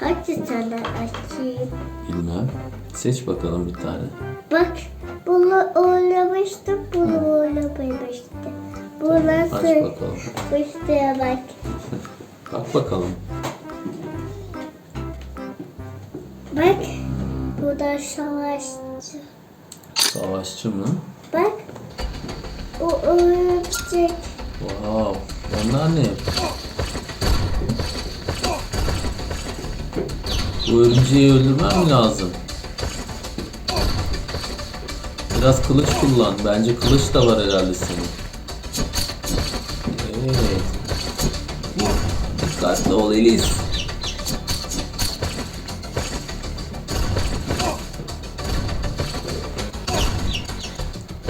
Hangi tane açayım? Bilmem. Seç bakalım bir tane. Bak bunu oynamıştım, bunu oynamamıştım. Bu Aç nasıl bakalım. fıstığa bak. Bak bakalım. Bak bu da savaşçı. Savaşçı mı? Bak bu örümcek. Wow. Onlar ne? Bu örümceği öldürmem lazım? Biraz kılıç kullan. Bence kılıç da var herhalde senin. Evet. Dikkatli ol Elis.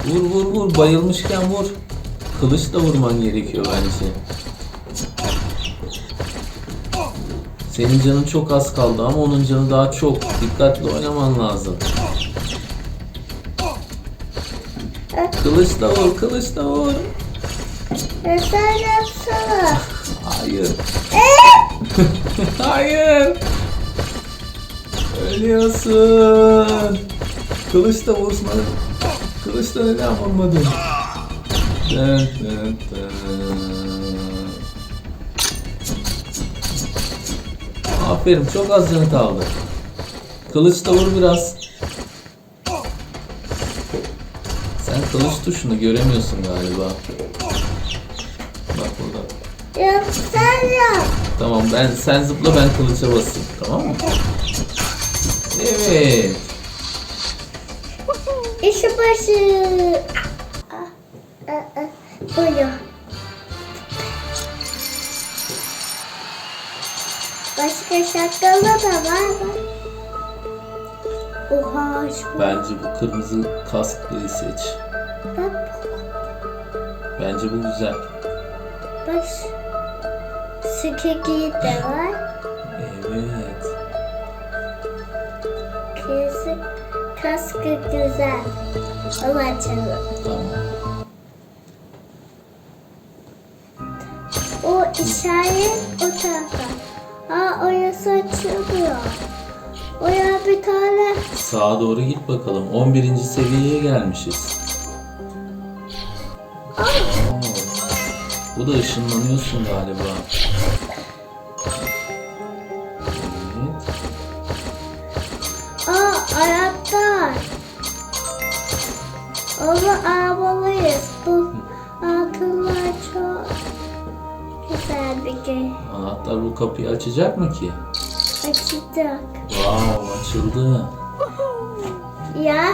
Vur vur vur. Bayılmışken vur. Kılıç da vurman gerekiyor bence. Senin canın çok az kaldı ama onun canı daha çok. Dikkatli oynaman lazım. Kılıç da vur, kılıç da vur. Sen yapsana. Hayır. Hayır. Ölüyorsun. Kılıç da vurma. Kılıç da neden vurmadın? Dın dın dın. Aferin çok az canı kaldı. Kılıç da vur biraz. Sen kılıç tuşunu göremiyorsun galiba. Bak burada. Yap sen yap. Tamam ben sen zıpla ben kılıça basayım tamam mı? Evet. İşi başı. Ah, Başka şakalı da var mı? Oha şu. Bence bu kırmızı kasklıyı seç. Bak, Bence bu güzel. bak. Sıkıntı de var. Evet. Kızı kaskı güzel. Ama açalım. Tamam. O işaret o tarafa. Aa orası açılıyor. Oraya bir tane Sağa doğru git bakalım. 11. seviyeye gelmişiz. Aa. Bu da ışınlanıyorsun galiba. Evet. aa ayaklar. Onu arabalıyız. Şey. Anahtar bu kapıyı açacak mı ki? Açacak. Wow açıldı. Ya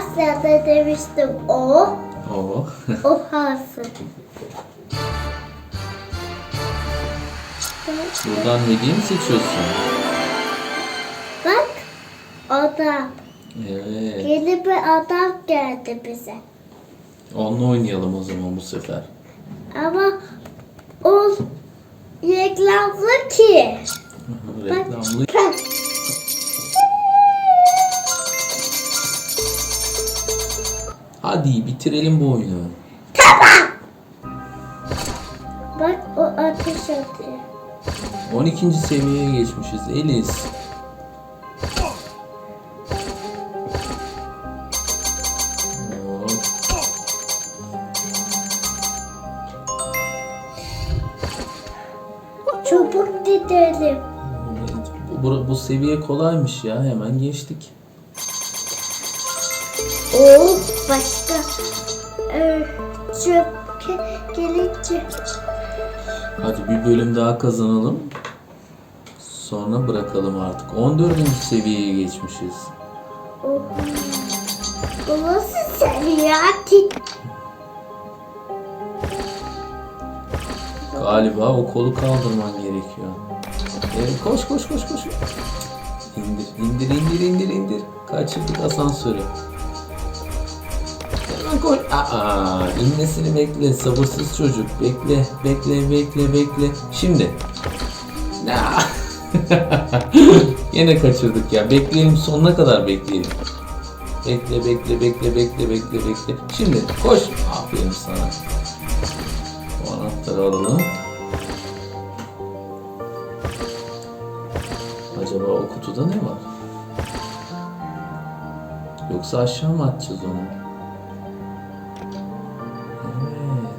de demiştim o. Oo. O hası. Buradan hediye mi seçiyorsun? Bak adam. Evet. Yeni bir adam geldi bize. Onunla oynayalım o zaman bu sefer. Ama o reklamlı ki. Reklamlı. Bak. Hadi bitirelim bu oyunu. Bak o ateş atıyor. 12. seviyeye geçmişiz. Elis. Çabuk gidelim. Bu, bu, seviye kolaymış ya. Hemen geçtik. O başka e, çöp gelince Hadi bir bölüm daha kazanalım. Sonra bırakalım artık. 14. seviyeye geçmişiz. bu nasıl seviye Galiba o kolu kaldırman gerekiyor. Evet, koş koş koş koş. İndir, indir, indir, indir, indir. Kaçırdık asansörü. Hemen koş. Aa, inmesini bekle. Sabırsız çocuk. Bekle, bekle, bekle, bekle. Şimdi. Ya. Yine kaçırdık ya. Bekleyelim sonuna kadar bekleyelim. Bekle, bekle, bekle, bekle, bekle, bekle. Şimdi koş. Aferin sana. Bu anahtarı alalım. Acaba o kutuda ne var? Yoksa aşağı mı atacağız onu? Evet.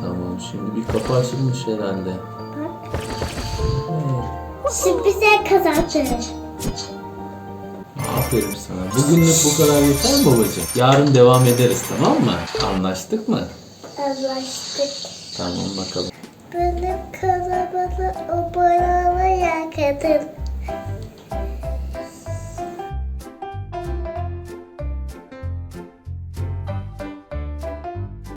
Tamam şimdi bir kapı açılmış herhalde. Evet. Sürprize kazandı. Aferin sana. Bugünlük bu kadar yeter mi babacığım? Yarın devam ederiz tamam mı? Anlaştık mı? Anlaştık. Tamam bakalım. Benim kanalıma abone olmayı kadın.